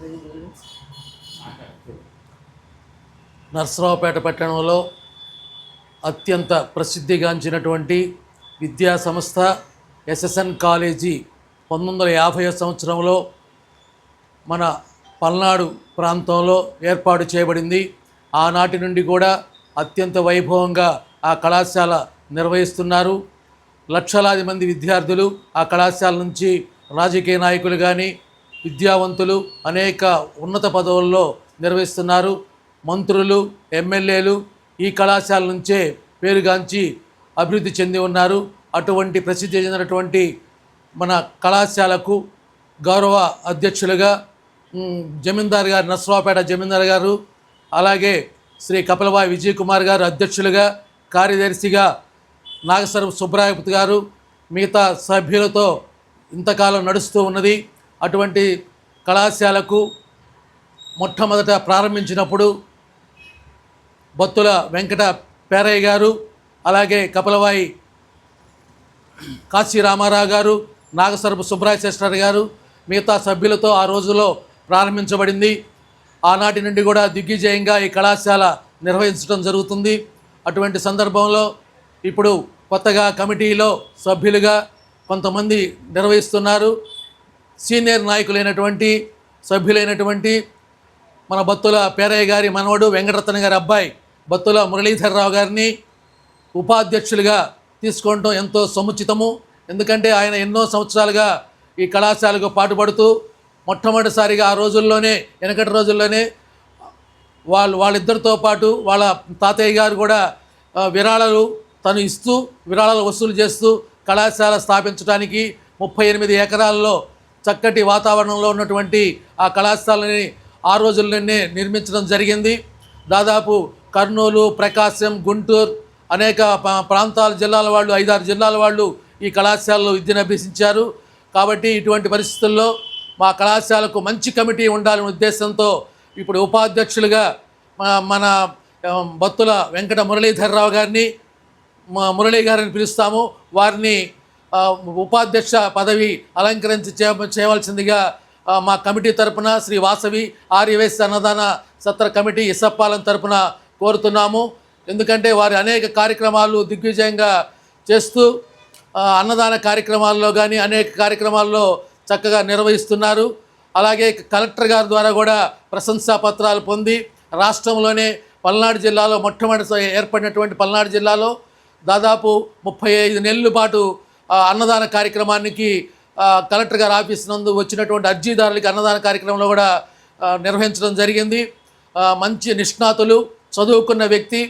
నరసరావుపేట నర్సరావుపేట పట్టణంలో అత్యంత ప్రసిద్ధిగాంచినటువంటి విద్యా సంస్థ ఎస్ఎస్ఎన్ కాలేజీ పంతొమ్మిది వందల యాభై సంవత్సరంలో మన పల్నాడు ప్రాంతంలో ఏర్పాటు చేయబడింది. ఆనాటి నుండి కూడా అత్యంత వైభవంగా ఆ కళాశాల నిర్వహిస్తున్నారు. లక్షలాది మంది విద్యార్థులు ఆ కళాశాల నుంచి రాజకీయ నాయకులు కానీ విద్యావంతులు అనేక ఉన్నత పదవుల్లో నిర్వహిస్తున్నారు. మంత్రులు ఎమ్మెల్యేలు ఈ కళాశాల నుంచే పేరుగాంచి అభివృద్ధి చెంది ఉన్నారు. అటువంటి ప్రసిద్ధి చెందినటువంటి మన కళాశాలకు గౌరవ అధ్యక్షులుగా జమీందార్ గారు నర్సరావుపేట జమీందార్ గారు అలాగే శ్రీ కపిలబాయ్ విజయ్ కుమార్ గారు అధ్యక్షులుగా కార్యదర్శిగా నాగసరం సుబ్రాయపతి గారు మిగతా సభ్యులతో ఇంతకాలం నడుస్తూ ఉన్నది. అటువంటి కళాశాలకు మొట్టమొదట ప్రారంభించినప్పుడు బొత్తుల వెంకట పేరయ్య గారు అలాగే కపలవాయి కాశీ రామారావు గారు నాగసరపు సుబ్రాయ శేషర్ గారు మిగతా సభ్యులతో ఆ రోజులో ప్రారంభించబడింది. ఆనాటి నుండి కూడా దిగ్విజయంగా ఈ కళాశాల నిర్వహించడం జరుగుతుంది. అటువంటి సందర్భంలో ఇప్పుడు కొత్తగా కమిటీలో సభ్యులుగా కొంతమంది నిర్వహిస్తున్నారు. సీనియర్ నాయకులైనటువంటి సభ్యులైనటువంటి మన బత్తుల పేరయ్య గారి మనవడు వెంకటరత్న గారి అబ్బాయి బత్తుల మురళీధరరావు గారిని ఉపాధ్యక్షులుగా తీసుకోవడం ఎంతో సముచితము. ఎందుకంటే ఆయన ఎన్నో సంవత్సరాలుగా ఈ కళాశాలకు పాటుపడుతూ మొట్టమొదటిసారిగా ఆ రోజుల్లోనే వెనకటి రోజుల్లోనే వాళ్ళు వాళ్ళిద్దరితో పాటు వాళ్ళ తాతయ్య గారు కూడా విరాళాలు తను ఇస్తూ విరాళాలు వసూలు చేస్తూ కళాశాల స్థాపించడానికి ముప్పై ఎనిమిది ఎకరాల్లో చక్కటి వాతావరణంలో ఉన్నటువంటి ఆ కళాశాలని ఆ రోజుల్లోనే నిర్మించడం జరిగింది. దాదాపు కర్నూలు ప్రకాశం గుంటూరు అనేక ప్రాంతాల జిల్లాల వాళ్ళు ఐదారు జిల్లాల వాళ్ళు ఈ కళాశాలలో విద్యను అభ్యసించారు. కాబట్టి ఇటువంటి పరిస్థితుల్లో మా కళాశాలకు మంచి కమిటీ ఉండాలనే ఉద్దేశంతో ఇప్పుడు ఉపాధ్యక్షులుగా మన- భక్తుల వెంకట మురళీధర్రావు గారిని మురళీ గారిని పిలుస్తాము. వారిని ఉపాధ్యక్ష పదవి అలంకరించి చే చేయవలసిందిగా మా కమిటీ తరపున శ్రీ వాసవి ఆర్యవేశ అన్నదాన సత్ర కమిటీ ఇసప్పాలం తరపున కోరుతున్నాము. ఎందుకంటే వారి అనేక కార్యక్రమాలు దిగ్విజయంగా చేస్తూ అన్నదాన కార్యక్రమాల్లో కానీ అనేక కార్యక్రమాల్లో చక్కగా నిర్వహిస్తున్నారు. అలాగే కలెక్టర్ గారి ద్వారా కూడా ప్రశంసా పత్రాలు పొంది రాష్ట్రంలోనే పల్నాడు జిల్లాలో మొట్టమొదటి ఏర్పడినటువంటి పల్నాడు జిల్లాలో దాదాపు ముప్పై ఐదు నెలల పాటు అన్నదాన కార్యక్రమానికి కలెక్టర్ గారి ఆఫీస్ నందు వచ్చినటువంటి అర్జీదారులకి అన్నదాన కార్యక్రమంలో కూడా నిర్వహించడం జరిగింది. మంచి నిష్ణాతులు చదువుకున్న వ్యక్తి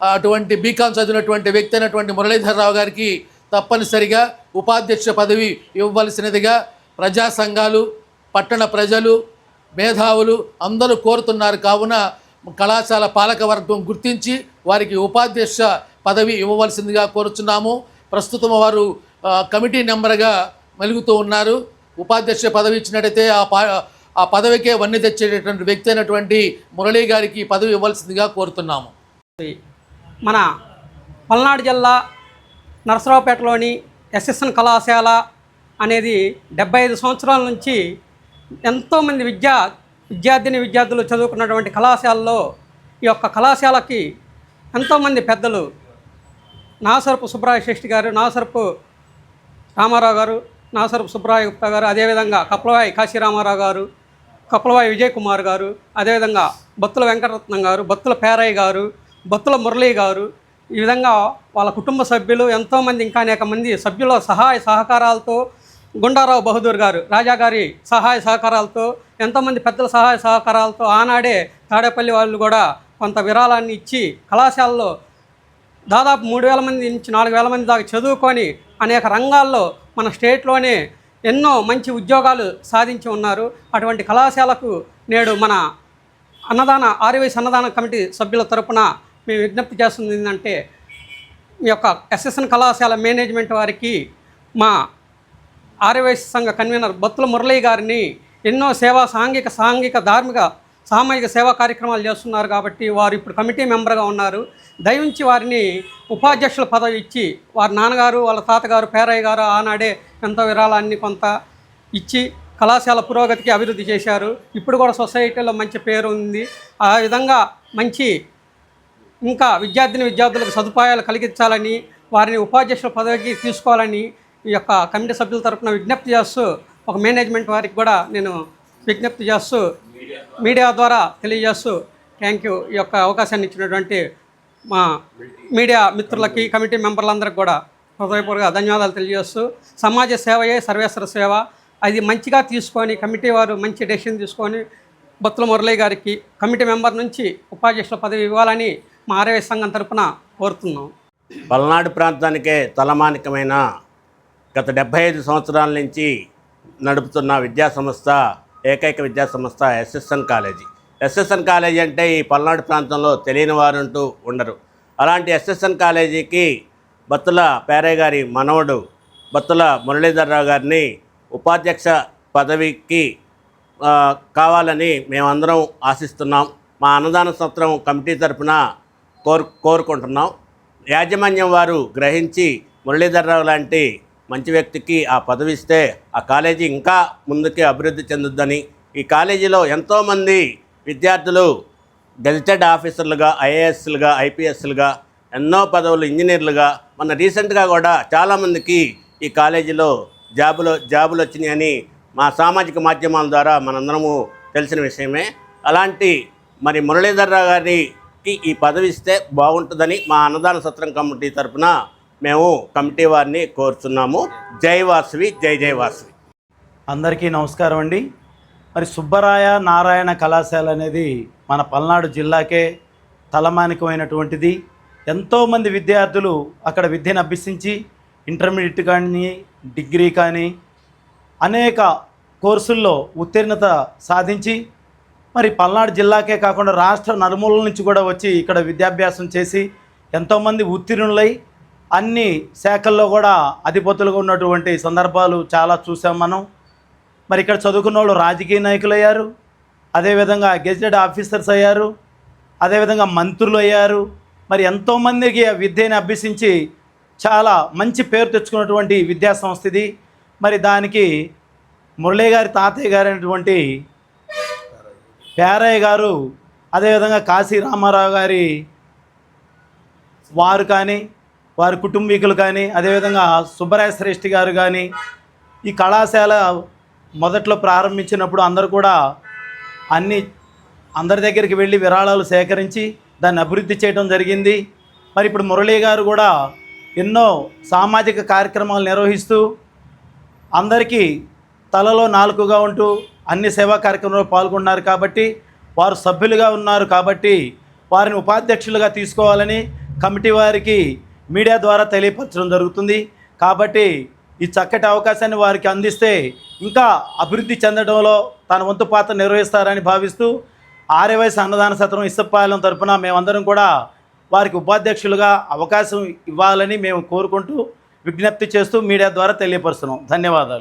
అటువంటి బీకాం చదివినటువంటి వ్యక్తి అయినటువంటి మురళీధరరావు గారికి తప్పనిసరిగా ఉపాధ్యక్ష పదవి ఇవ్వవలసినదిగా ప్రజా సంఘాలు పట్టణ ప్రజలు మేధావులు అందరూ కోరుతున్నారు. కావున కళాశాల పాలకవర్గం గుర్తించి వారికి ఉపాధ్యక్ష పదవి ఇవ్వవలసిందిగా కోరుచున్నాము. ప్రస్తుతం వారు కమిటీ నెంబర్గా మెలుగుతూ ఉన్నారు. ఉపాధ్యక్ష పదవి ఇచ్చినట్టయితే ఆ ఆ పదవికే వన్నె తెచ్చేటటువంటి వ్యక్తి అయినటువంటి మురళీ గారికి పదవి ఇవ్వాల్సిందిగా కోరుతున్నాము. మన పల్నాడు జిల్లా నరసరావుపేటలోని ఎస్ఎస్ఎన్ కళాశాల అనేది డెబ్బై ఐదు సంవత్సరాల నుంచి ఎంతోమంది విద్యా విద్యార్థిని విద్యార్థులు చదువుకున్నటువంటి కళాశాలలో ఈ యొక్క కళాశాలకి ఎంతోమంది పెద్దలు నాసరపు సుబ్రాయ శ్రేష్ఠి గారు నాసరపు రామారావు గారు నాసరపు సుబ్రాయ గుప్తా గారు అదేవిధంగా కప్పలవాయి కాశీరామారావు గారు కప్పలవాయి విజయ్ కుమార్ గారు అదేవిధంగా బత్తుల వెంకటరత్నం గారు బత్తుల పేరయ్య గారు బత్తుల మురళీ గారు ఈ విధంగా వాళ్ళ కుటుంబ సభ్యులు ఎంతోమంది ఇంకా అనేక మంది సభ్యుల సహాయ సహకారాలతో గుండారావు బహదూర్ గారు రాజా గారి సహాయ సహకారాలతో ఎంతోమంది పెద్దల సహాయ సహకారాలతో ఆనాడే తాడేపల్లి వాళ్ళు కూడా కొంత విరాళాన్ని ఇచ్చి కళాశాలలో దాదాపు మూడు వేల మంది నుంచి నాలుగు వేల మంది దాకా చదువుకొని అనేక రంగాల్లో మన స్టేట్లోనే ఎన్నో మంచి ఉద్యోగాలు సాధించి ఉన్నారు. అటువంటి కళాశాలకు నేడు మన అన్నదాన ఆర్యవైస్ అన్నదాన కమిటీ సభ్యుల తరపున మేము విజ్ఞప్తి చేస్తుంది ఏంటంటే మీ యొక్క ఎస్ఎస్ఎన్ కళాశాల మేనేజ్మెంట్ వారికి మా ఆర్యవైశ్య సంఘ కన్వీనర్ బత్తుల మురళీ గారిని ఎన్నో సేవా సాంఘిక సాంఘిక ధార్మిక సామాజిక సేవా కార్యక్రమాలు చేస్తున్నారు కాబట్టి వారు ఇప్పుడు కమిటీ మెంబర్గా ఉన్నారు. దయవుంచి వారిని ఉపాధ్యక్షుల పదవి ఇచ్చి వారి నాన్నగారు వాళ్ళ తాతగారు పేరయ్య గారు ఆనాడే ఎంతో విరాళాన్ని కొంత ఇచ్చి కళాశాల పురోగతికి అభివృద్ధి చేశారు. ఇప్పుడు కూడా సొసైటీలో మంచి పేరు ఉంది. ఆ విధంగా మంచి ఇంకా విద్యార్థిని విద్యార్థులకు సదుపాయాలు కలిగించాలని వారిని ఉపాధ్యక్షుల పదవికి తీసుకోవాలని ఈ యొక్క కమిటీ సభ్యుల తరఫున విజ్ఞప్తి చేస్తూ ఒక మేనేజ్మెంట్ వారికి కూడా నేను విజ్ఞప్తి చేస్తూ మీడియా ద్వారా తెలియజేస్తూ థ్యాంక్ యూ ఈ యొక్క అవకాశాన్ని ఇచ్చినటువంటి మా మీడియా మిత్రులకి కమిటీ మెంబర్లందరికీ కూడా హృదయపూర్వక ధన్యవాదాలు తెలియజేస్తూ సమాజ సేవయే సర్వేశ్వర సేవ. అది మంచిగా తీసుకొని కమిటీ వారు మంచి డెసిషన్ తీసుకొని బొత్తుల మురళి గారికి కమిటీ మెంబర్ నుంచి ఉపాధ్యక్షుల పదవి ఇవ్వాలని మా ఆర్యవ సంఘం తరపున కోరుతున్నాం. పల్నాడు ప్రాంతానికే తలమానికమైన గత డెబ్భై ఐదు సంవత్సరాల నుంచి నడుపుతున్న విద్యా సంస్థ ఏకైక విద్యా సంస్థ ఎస్ఎస్ఎన్ కాలేజీ. ఎస్ఎస్ఎన్ కాలేజీ అంటే ఈ పల్నాడు ప్రాంతంలో తెలియని వారంటూ ఉండరు. అలాంటి ఎస్ఎస్ఎన్ కాలేజీకి బత్తుల పేరయ్య గారి మనవడు బత్తుల మురళీధర్రావు గారిని ఉపాధ్యక్ష పదవికి కావాలని మేమందరం ఆశిస్తున్నాం. మా అన్నదాన సత్రం కమిటీ తరపున కోరు కోరుకుంటున్నాం. యాజమాన్యం వారు గ్రహించి మురళీధర్రావు లాంటి మంచి వ్యక్తికి ఆ పదవి ఇస్తే ఆ కాలేజీ ఇంకా ముందుకే అభివృద్ధి చెందుద్దని ఈ కాలేజీలో ఎంతోమంది విద్యార్థులు గెజిటెడ్ ఆఫీసర్లుగా ఐఏఎస్లుగా ఐపీఎస్లుగా ఎన్నో పదవులు ఇంజనీర్లుగా మన రీసెంట్గా కూడా చాలామందికి ఈ కాలేజీలో జాబులు జాబులు వచ్చినాయని మా సామాజిక మాధ్యమాల ద్వారా మనందరము తెలిసిన విషయమే. అలాంటి మరి మురళీధర్రావు గారికి ఈ పదవి ఇస్తే బాగుంటుందని మా అన్నదాన సత్రం కమిటీ తరపున మేము కమిటీ వారిని కోరుతున్నాము. జై వాసవి జై జై వాసవి. అందరికీ నమస్కారం అండి. మరి సుబ్బరాయ నారాయణ కళాశాల అనేది మన పల్నాడు జిల్లాకే తలమానికమైనటువంటిది. ఎంతోమంది విద్యార్థులు అక్కడ విద్యను అభ్యసించి ఇంటర్మీడియట్ కానీ డిగ్రీ కానీ అనేక కోర్సుల్లో ఉత్తీర్ణత సాధించి మరి పల్నాడు జిల్లాకే కాకుండా రాష్ట్ర నలుమూలల నుంచి కూడా వచ్చి ఇక్కడ విద్యాభ్యాసం చేసి ఎంతోమంది ఉత్తీర్ణులై అన్ని శాఖల్లో కూడా అధిపతులుగా ఉన్నటువంటి సందర్భాలు చాలా చూసాం మనం. మరి ఇక్కడ చదువుకున్న వాళ్ళు రాజకీయ నాయకులు అయ్యారు. అదేవిధంగా గెజిటెడ్ ఆఫీసర్స్ అయ్యారు. అదేవిధంగా మంత్రులు అయ్యారు. మరి ఎంతోమందికి ఆ విద్యను అభ్యసించి చాలా మంచి పేరు తెచ్చుకున్నటువంటి విద్యా సంస్థ ఇది మరి దానికి మురళీ గారి తాతయ్య గారు అయినటువంటి పేరయ్య గారు అదేవిధంగా కాశీ రామారావు గారి వారు కానీ వారి కుటుంబీకులు కానీ అదేవిధంగా సుబ్బరాయ శ్రేష్ఠి గారు కానీ ఈ కళాశాల మొదట్లో ప్రారంభించినప్పుడు అందరూ కూడా అన్ని అందరి దగ్గరికి వెళ్ళి విరాళాలు సేకరించి దాన్ని అభివృద్ధి చేయడం జరిగింది. మరి ఇప్పుడు మురళీ గారు కూడా ఎన్నో సామాజిక కార్యక్రమాలు నిర్వహిస్తూ అందరికీ తలలో నాలుకగా ఉంటూ అన్ని సేవా కార్యక్రమంలో పాల్గొన్నారు కాబట్టి వారు సభ్యులుగా ఉన్నారు కాబట్టి వారిని ఉపాధ్యక్షులుగా తీసుకోవాలని కమిటీ వారికి మీడియా ద్వారా తెలియపరచడం జరుగుతుంది. కాబట్టి ఈ చక్కటి అవకాశాన్ని వారికి అందిస్తే ఇంకా అభివృద్ధి చెందడంలో తన వంతు పాత్ర నిర్వహిస్తారని భావిస్తూ ఆర్యవయసు అన్నదాన సత్రం ఇసుపాలెం తరఫున మేమందరం కూడా వారికి ఉపాధ్యక్షులుగా అవకాశం ఇవ్వాలని మేము కోరుకుంటూ విజ్ఞప్తి చేస్తూ మీడియా ద్వారా తెలియపరుస్తున్నాం. ధన్యవాదాలు.